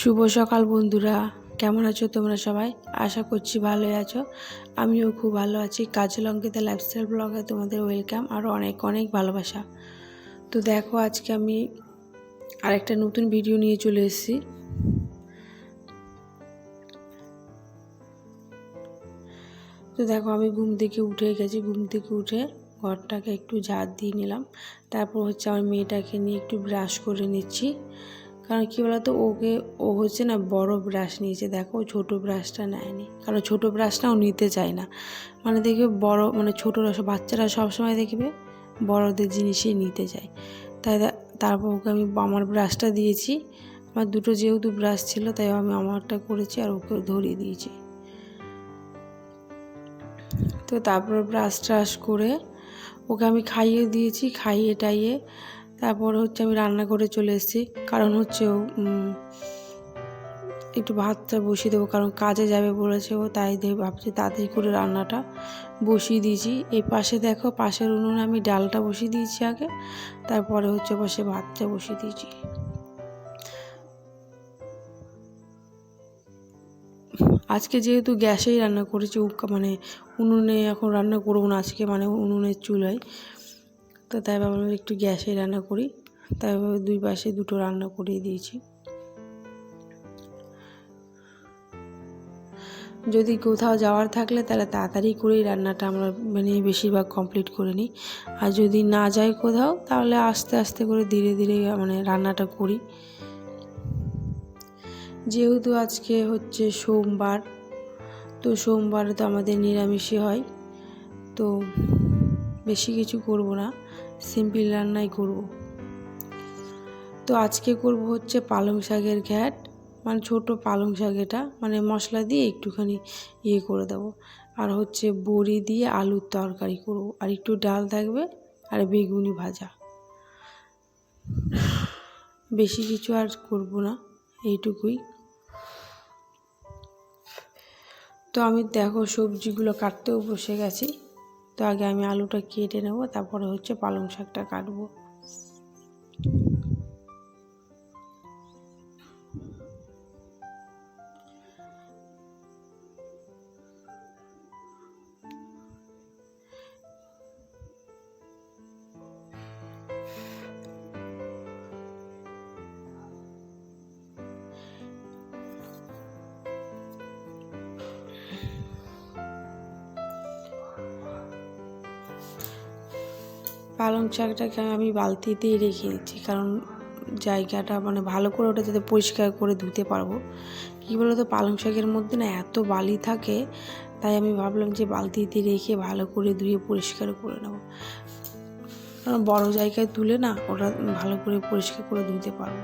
শুভ সকাল বন্ধুরা। কেমন আছো তোমরা সবাই? আশা করছি ভালোই আছো। আমিও খুব ভালো আছি। কাজল অঙ্কিতা লাইফস্টাইল ব্লগে তোমাদের ওয়েলকাম আর অনেক অনেক ভালোবাসা। তো দেখো, আজকে আমি আরেকটা নতুন ভিডিও নিয়ে চলে এসেছি। তো দেখো, আমি ঘুম থেকে উঠে গেছি। ঘুম থেকে উঠে ঘরটাকে একটু ঝাড় দিয়ে নিলাম। তারপর হচ্ছে আমার মেয়েটাকে নিয়ে একটু ব্রাশ করে নিচ্ছি। কারণ কী বলতো, ওকে, ও হচ্ছে না বড় ব্রাশ নিয়েছে। দেখো ছোট ব্রাশটা নেয়নি। কারণ ছোট ব্রাশটাও নিতে চায় না। মানে দেখবে বড় মানে ছোটরা বাচ্চারা সবসময় দেখবে বড়দের জিনিসই নিতে চায়। তাই তারপর ওকে আমি, আমার ব্রাশটা দিয়েছি। আমার দুটো যেহেতু ব্রাশ ছিল, তাই আমি আমারটা করেছি আর ওকে ধরিয়ে দিয়েছি। তো তারপর ব্রাশ ট্রাশ করে ওকে আমি খাইয়ে দিয়েছি খাইয়ে টাইয়ে তারপর হচ্ছে আমি রান্না করে চলে এসেছি। কারণ হচ্ছে ও একটু ভাতটা বসিয়ে দেবো, কারণ কাজে যাবে বলেছে ও, তাই ভাবছি তাড়াতাড়ি করে রান্নাটা বসিয়ে দিয়েছি। এই পাশে দেখো, পাশের উনুনে আমি ডালটা বসিয়ে দিয়েছি আগে, তারপরে হচ্ছে পাশে ভাতটা বসিয়ে দিয়েছি। আজকে যেহেতু গ্যাসেই রান্না করেছি মানে উনুনে এখন রান্না করব না আজকে মানে উনুনের চুলায়। তো তাই ভাবলাম একটু গ্যাসে রান্না করি। তাই দুই পাশে দুটো রান্না করিয়ে দিয়েছি। যদি কোথাও যাওয়ার থাকলে তাহলে তাড়াতাড়ি করেই রান্নাটা আমরা মানে বেশিরভাগ কমপ্লিট করে নিই। আর যদি না যাই কোথাও, তাহলে আস্তে আস্তে করে ধীরে ধীরে মানে রান্নাটা করি। যেহেতু আজকে হচ্ছে সোমবার, তো সোমবারে তো আমাদের নিরামিষই হয়। তো বেশি কিছু করব না। সিম্পল রান্নাই করব। তো আজকে করব হচ্ছে পালং শাকের ঘ্যাট মানে ছোট পালং শাক এটা মানে মশলা দিয়ে একটুখানি ইয়ে করে দেবো। আর হচ্ছে বড়ি দিয়ে আলুর তরকারি করব। আর একটু ডাল থাকবে আর বেগুনি ভাজা। বেশি কিছু আর করব না, এইটুকুই। তো আমি দেখো সবজিগুলো কাটতেও বসে গেছি। তো আগে আমি আলুটা কেটে নেব তারপরে হচ্ছে পালং শাকটা কাটবো। পালং শাকটাকে আমি বালতিতেই রেখে দিচ্ছি, কারণ জায়গাটা মানে ভালো করে ওটা যাতে পরিষ্কার করে ধুতে পারব। কী বলতো, পালং শাকের মধ্যে না এত বালি থাকে, তাই আমি ভাবলাম যে বালতিতে রেখে ভালো করে ধুয়ে পরিষ্কার করে নেব। কারণ বড়ো জায়গায় তুলে না ওটা ভালো করে পরিষ্কার করে ধুতে পারব।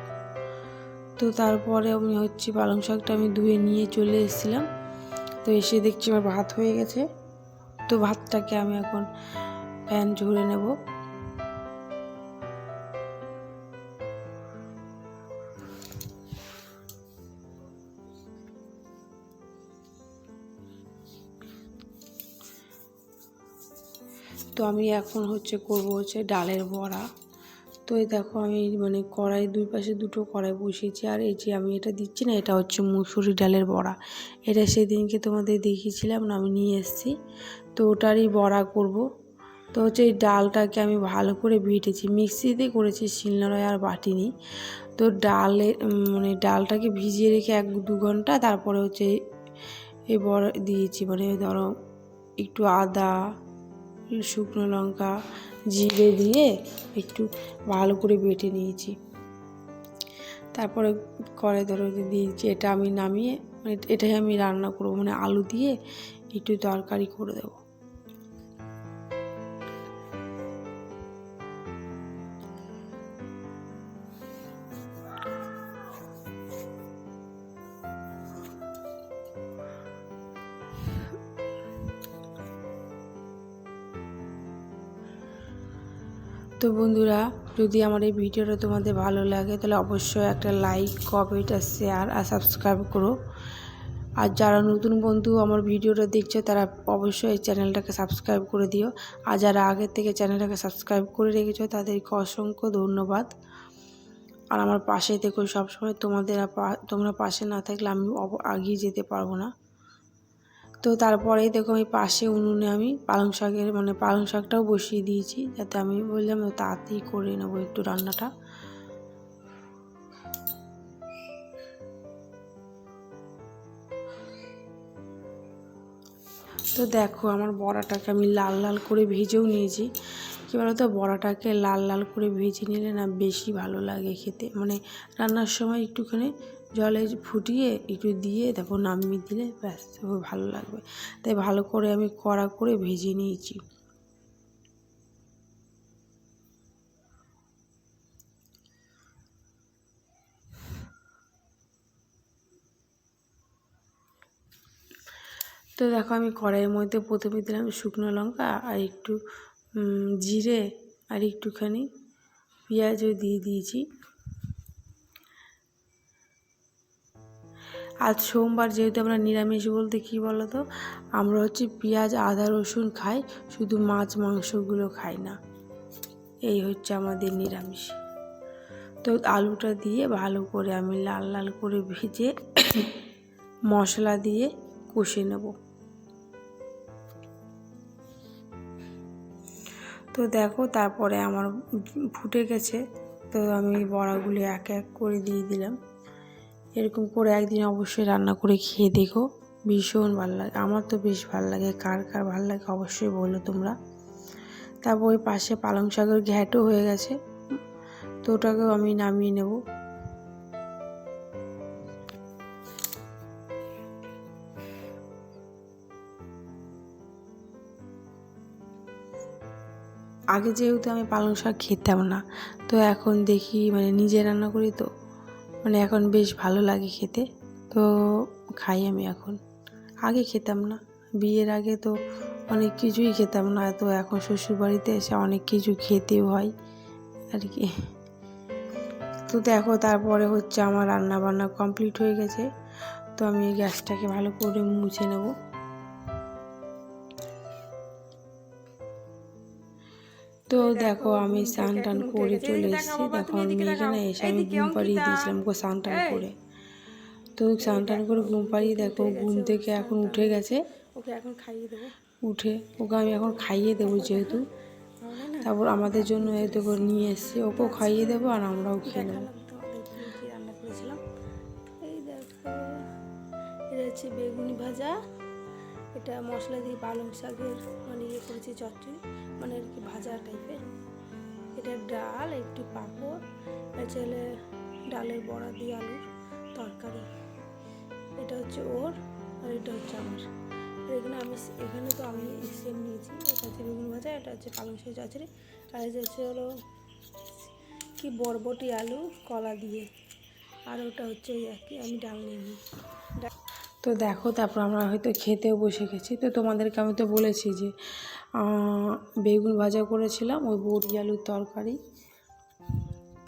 তো তারপরে আমি হচ্ছে পালং শাকটা আমি ধুয়ে নিয়ে চলে এসেছিলাম। তো এসে দেখছি আমার ভাত হয়ে গেছে। তো ভাতটাকে আমি এখন প্যান ঝরে নেব। তো আমি এখন হচ্ছে করব হচ্ছে ডালের বড়া। তো এই দেখো আমি মানে কড়াই দুই পাশে দুটো কড়াই বসিয়েছি, আর এই যে আমি এটা দিচ্ছি না, এটা হচ্ছে মুসুরি ডালের বড়া। এটা সেদিনকে তোমাদের দেখিয়েছিলাম না, আমি নিয়ে এসেছি। তো ওটারই বড়া করব। তো হচ্ছে এই ডালটাকে আমি ভালো করে বেটেছি, মিক্সিতে করেছি, শিলনোড়ায় আর বাটিনি। তো ডালে মানে ডালটাকে ভিজিয়ে রেখে এক দু ঘণ্টা, তারপরে হচ্ছে এই বড় দিয়েছি। মানে ধরো একটু আদা শুকনো লঙ্কা জিরে দিয়ে একটু ভালো করে বেটে নিয়েছি। তারপরে করে ধরো দিয়েছি, এটা আমি নামিয়ে মানে এটাই আমি রান্না করব মানে আলু দিয়ে একটু তরকারি করে দেবো। তো বন্ধুরা, যদি আমার এই ভিডিওটা তোমাদের ভালো লাগে, তাহলে অবশ্যই একটা লাইক কমেন্ট আর শেয়ার আর সাবস্ক্রাইব করো। আর যারা নতুন বন্ধু আমার ভিডিওটা দেখছ, তারা অবশ্যই এই চ্যানেলটাকে সাবস্ক্রাইব করে দিও। আর যারা আগের থেকে চ্যানেলটাকে সাবস্ক্রাইব করে রেখেছো, তাদেরকে অসংখ্য ধন্যবাদ। আর আমার পাশে দেখো সবসময় তোমাদের তোমরা পাশে না থাকলে আমি এগিয়ে যেতে পারব না। তো তারপরে দেখো আমি পাশে উনুনে আমি পালং শাকের মানে পালং শাকটাও বসিয়ে দিয়েছি, যাতে আমি বললাম তাড়াতাড়ি করে নেব একটু রান্নাটা। তো দেখো আমার বড়াটাকে আমি লাল লাল করে ভেজেও নিয়েছি। কী বলতো, বড়াটাকে লাল লাল করে ভেজে নিলে না বেশি ভালো লাগে খেতে। মানে রান্নার সময় একটুখানি জলে ফুটিয়ে একটু দিয়ে তারপর নামিয়ে দিলে ব্যাস ভালো লাগবে। তাই ভালো করে আমি কড়া করে ভেজে নিয়েছি। তো দেখো আমি কড়াইয়ের মধ্যে প্রথমে দিলাম শুকনো লঙ্কা আর একটু জিরে আর একটুখানি পেঁয়াজও দিয়ে দিয়েছি। আজ সোমবার যেহেতু আমরা নিরামিষ বলতে কী বলো তো আমরা হচ্ছে পেঁয়াজ, আদা, রসুন খাই, শুধু মাছ, মাংসগুলো খাই না। এই হচ্ছে আমাদের নিরামিষ। তো আলুটা দিয়ে ভালো করে আমি লাল লাল করে ভেজে মশলা দিয়ে কষে নেব। তো দেখো তারপরে আমার ফুটে গেছে, তো আমি বড়াগুলি এক এক করে দিয়ে দিলাম। এরকম করে একদিন অবশ্যই রান্না করে খেয়ে দেখো, ভীষণ ভালো লাগে। আমার তো বেশ ভালো লাগে, কার কার ভালো লাগে অবশ্যই বলো তোমরা। তারপর ওই পাশে পালং শাকের ঘ্যাটও হয়ে গেছে, তো ওটাকেও আমি নামিয়ে নেব। আগে যেহেতু আমি পালং শাক খেতাম না, তো এখন দেখি মানে নিজে রান্না করি তো মানে এখন বেশ ভালো লাগে খেতে, তো খাই আমি এখন। আগে খেতাম না, বিয়ের আগে তো অনেক কিছুই খেতাম না, তো এখন শ্বশুরবাড়িতে এসে অনেক কিছু খেতেও হয়, আর কি। তো দেখো তারপরে হচ্ছে আমার রান্না বান্না কমপ্লিট হয়ে গেছে, তো আমি গ্যাসটাকে ভালো করে মুছে নেব। তো দেখো আমি স্নান টান করে চলে এসেছি। দেখো আমি এখানে এসে আমি ঘুম পাড়িয়ে দিয়েছিলাম ওকে স্নান টান করে। তো স্নান টান করে ঘুম পাড়িয়ে দেখো ঘুম থেকে এখন উঠে গেছে। ওকে এখন খাইয়ে দেবো। উঠে ওকে আমি এখন খাইয়ে দেবো যেহেতু। তারপর আমাদের জন্য দেখো নিয়ে এসছে। ওকেও খাইয়ে দেবো আর আমরাও খেয়ে নেব। রান্না করেছিলাম। এই দেখো এটা হচ্ছে বেগুনি ভাজা। এটা মশলা দিয়ে পালং শাকের মানে ইয়ে করেছি চচ্চড়ি। মানে আর কি ভাজা টাইপের। এটা ডাল, একটু পাঁপড় হলে ডালের বড়া দিয়ে আলুর তরকারি। এটা হচ্ছে ওর আর এটা হচ্ছে আমার। আর এখানে আমি এখানে তো আমি সেম নিয়েছি। এটা হচ্ছে বেগুন ভাজা, এটা হচ্ছে পালং শাক চচ্চড়ি আর এটা হচ্ছে হলো কি বরবটি আলু কলা দিয়ে। আর ওটা হচ্ছে ওই একই আমি ডাল নিইনি। তো দেখো, তারপর আমরা হয়তো খেতেও বসে গেছি। তো তোমাদেরকে আমি তো বলেছি যে বেগুন ভাজা করেছিলাম, ওই বড়ি আলুর তরকারি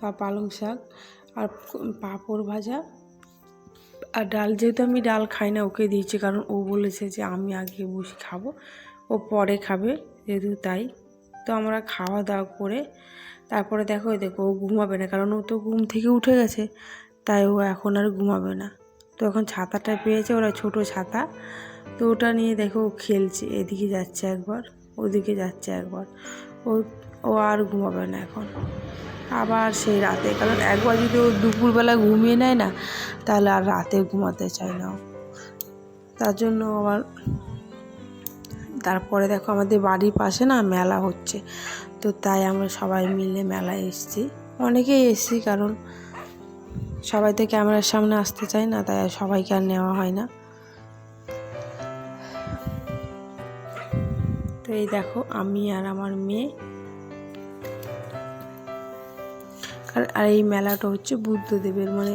বা পালং শাক আর পাঁপড় ভাজা। আর ডাল, যেহেতু আমি ডাল খাই না, ওকে দিয়েছি, কারণ ও বলেছে যে আমি আগে বসে খাব, ও পরে খাবে, যেহেতু তাই। তো আমরা খাওয়া দাওয়া করে, তারপরে দেখো দেখো, ও ঘুমাবে না, কারণ ও তো ঘুম থেকে উঠে গেছে। তাই ও এখন আর ঘুমাবে না। তো এখন ছাতাটা পেয়েছে, ওরা ছোট ছাতা। তো ওটা নিয়ে দেখো ও খেলছে, এদিকে যাচ্ছে একবার, ওদিকে যাচ্ছে একবার। ও ও আর ঘুমাবে না এখন। আবার সেই রাতে, কারণ একবার যদি ও দুপুরবেলা ঘুমিয়ে নেয় না, তাহলে আর রাতে ঘুমাতে চায় না। তার জন্য আবার তারপরে দেখো আমাদের বাড়ির পাশে না মেলা হচ্ছে। তো তাই আমরা সবাই মিলে মেলায় এসেছি। অনেকেই এসেছি কারণ সবাই তো ক্যামেরার সামনে আসতে চায় না, তাই সবাইকে আর নেওয়া হয় না। তো এই দেখো, আমি আর আমার মেয়ে। আর এই মেলাটা হচ্ছে বুদ্ধদেবের মানে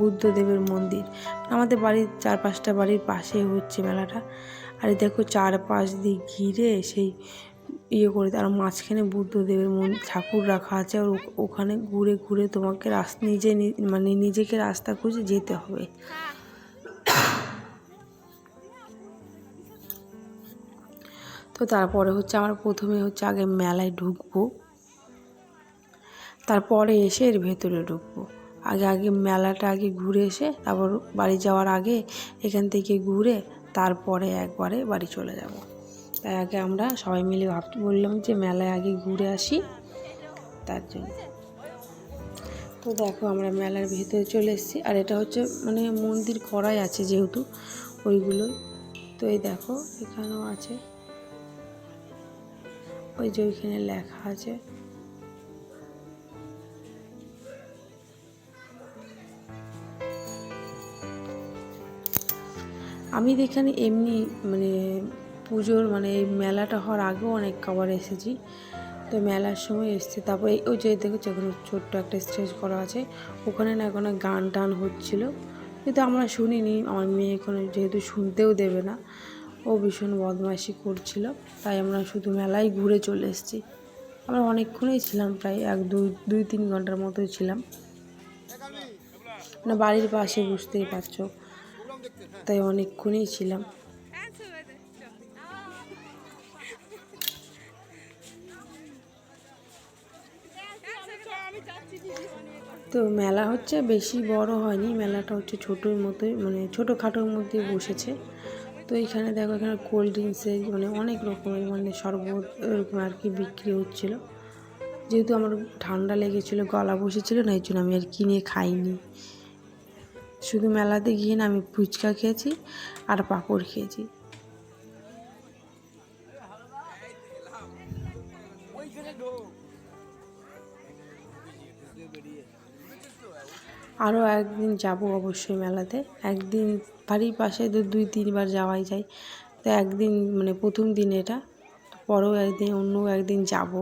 বুদ্ধদেবের মন্দির। আমাদের বাড়ির চার পাঁচটা বাড়ির পাশে হচ্ছে মেলাটা। আর দেখো, চারপাশ দিয়ে ঘিরে সেই ইয়ে করে আর মাঝখানে বুদ্ধদেবের মন, ঠাকুর রাখা আছে। আর ওখানে ঘুরে ঘুরে তোমাকে রাস্তা, নিজে মানে নিজেকে রাস্তা খুঁজে যেতে হবে। তো তারপরে হচ্ছে আমার প্রথমে হচ্ছে আগে মেলায় ঢুকবো। তারপরে এসে এর ভেতরে ঢুকবো। আগে আগে মেলাটা আগে ঘুরে এসে, তারপর বাড়ি যাওয়ার আগে এখান থেকে ঘুরে তারপরে একবারে বাড়ি চলে যাব। তাই আগে আমরা সবাই মিলে ভাব, বললাম যে মেলায় আগে ঘুরে আসি, তার জন্য। তো দেখো আমরা মেলার ভিতরে চলে এসেছি, আর এটা হচ্ছে মানে মন্দির করাই আছে যেহেতু ওইগুলোই তো এই দেখো এখানেও আছে, ওই যে ওইখানে লেখা আছে। আমি এখানে এমনি মানে পুজোর মানে এই মেলাটা হওয়ার আগেও অনেক খাবার এসেছি। তো মেলার সময় এসছে। তারপর ওই যে দেখেছ ওখানে ছোট্ট একটা স্টেজ করা আছে। ওখানে না এখন গান টান হচ্ছিল। কিন্তু আমরা শুনিনি। আমার মেয়ে এখানে যেহেতু শুনতেও দেবে না। ও ভীষণ বদমাইশি করছিল। তাই আমরা শুধু মেলায় ঘুরে চলে এসেছি। আমরা অনেকক্ষণই ছিলাম প্রায় এক, দুই দুই, তিন ঘণ্টার মতোই ছিলাম। না, বাড়ির পাশে বুঝতেই পারছ। তাই অনেকক্ষণই ছিলাম। তো মেলা হচ্ছে, বেশি বড় হয়নি, মেলাটা হচ্ছে ছোটোর মতোই মানে ছোটোখাটোর মধ্যে বসেছে। তো এখানে দেখো, এখানে কোল্ড ড্রিঙ্কসের মানে অনেক রকমের মানে শরবত এরকম আর কি বিক্রি হচ্ছিল। যেহেতু আমার ঠান্ডা লেগেছিলো, গলা বসেছিল, না এই জন্য আমি আর কিনে খাইনি। শুধু মেলাতে গিয়ে না, আমি ফুচকা খেয়েছি আর পাঁপড় খেয়েছি। আরও একদিন যাব অবশ্যই মেলাতে। একদিন বাড়ির পাশে তো দুই, তিনবার যাওয়াই যায়। তো একদিন মানে প্রথম দিন এটা পরেও একদিন, অন্য একদিন যাব।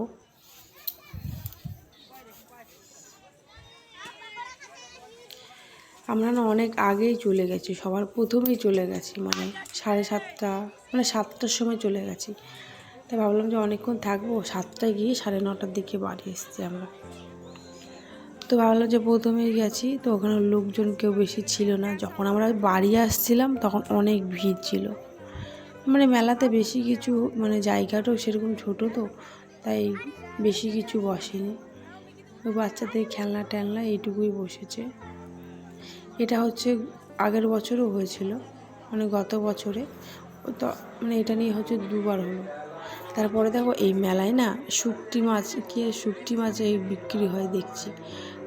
আমরা না অনেক আগেই চলে গেছি, সবার প্রথমেই চলে গেছি মানে সাড়ে সাতটা মানে সাতটার সময় চলে গেছি। তাই ভাবলাম যে অনেকক্ষণ থাকব, সাতটায় গিয়ে সাড়ে নটার দিকে বাড়ি এসেছি আমরা। তো ভাবলাম যে প্রথমে গেছি, তো ওখানে লোকজন কেউ বেশি ছিল না। যখন আমরা বাড়ি আসছিলাম, তখন অনেক ভিড় ছিল। মানে মেলাতে বেশি কিছু মানে জায়গাটাও সেরকম ছোট তো, তাই বেশি কিছু বসেনি। ওই বাচ্চাদের খেলনা টেলনা এইটুকুই বসেছে। এটা হচ্ছে আগের বছরও হয়েছিল মানে গত বছরে। তো মানে এটা নিয়ে হচ্ছে দুবার হলো। তারপরে দেখো এই মেলায় না শুকটি মাছ, কি শুকটি মাছ এই বিক্রি হয় দেখছি।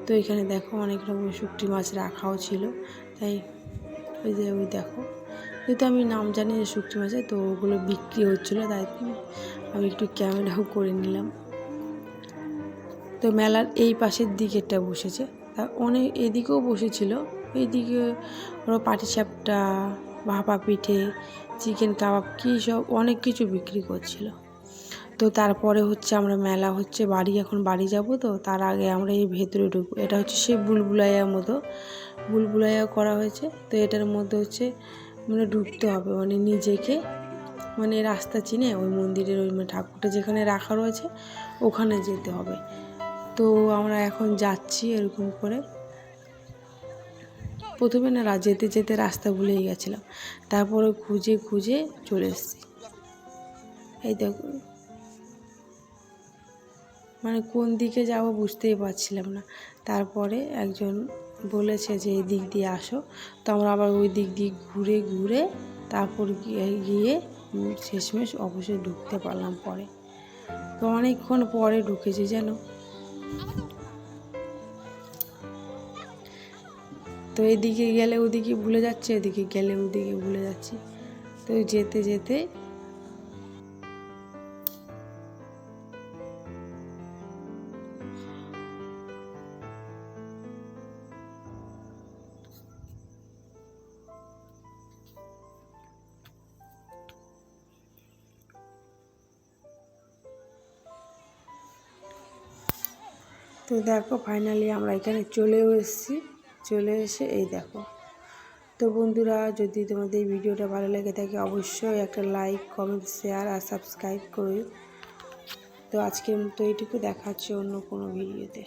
তো এখানে দেখো অনেক রকমের শুকটি মাছ রাখাও ছিল। তাই ওই যে ওই দেখো। যেহেতু আমি নাম জানি যে শুকটি মাছে, তো ওগুলো বিক্রি হচ্ছিল, তাই আমি একটু ক্যামেরাও করে নিলাম। তো মেলার এই পাশের দিকেরটা বসেছে। তা অনেক এদিকেও বসেছিল। এইদিকে ওরা পাটিসাপটা ভাপা পিঠে, চিকেন কাবাব, কী সব অনেক কিছু বিক্রি করছিল। তো তারপরে হচ্ছে আমরা মেলা হচ্ছে বাড়ি, এখন বাড়ি যাব তো, তার আগে আমরা এই ভেতরে ঢুকবো। এটা হচ্ছে সে বুলবুলাইয়ার মতো, বুলবুলাইয়া করা হয়েছে। তো এটার মধ্যে হচ্ছে মানে ঢুকতে হবে মানে নিজেকে মানে রাস্তা চিনে ওই মন্দিরের ওই মানে ঠাকুরটা যেখানে রাখা রয়েছে ওখানে যেতে হবে। তো আমরা এখন যাচ্ছি এরকম করে। প্রথমে না যেতে যেতে রাস্তা ভুলেই গেছিলাম। তারপরে খুঁজে খুঁজে চলে এসেছি। এই দেখো। মানে কোন দিকে যাব বুঝতেই পারছিলাম না। তারপরে একজন বলেছে যে, এই দিক দিয়ে আসো। তো আমরা আবার ওই দিক দিয়ে ঘুরে ঘুরে তারপর গিয়ে শেষমেশ অবশ্যই ঢুকতে পারলাম পরে। তো অনেকক্ষণ পরে ঢুকেছি যেন তো এদিকে গেলে ওদিকে ভুলে যাচ্ছে, এদিকে গেলে ওদিকে ভুলে যাচ্ছি। তো যেতে যেতে তো দেখো ফাইনালি আমরা এখানে চলেও এসেছি। চলে এসে এই দেখো। তো বন্ধুরা, যদি তোমাদের এই ভিডিওটা ভালো লেগে থাকে, অবশ্যই একটা লাইক কমেন্ট শেয়ার আর সাবস্ক্রাইব করো। তো আজকের মতো এইটুকু, দেখা হচ্ছে অন্য কোনো ভিডিওতে।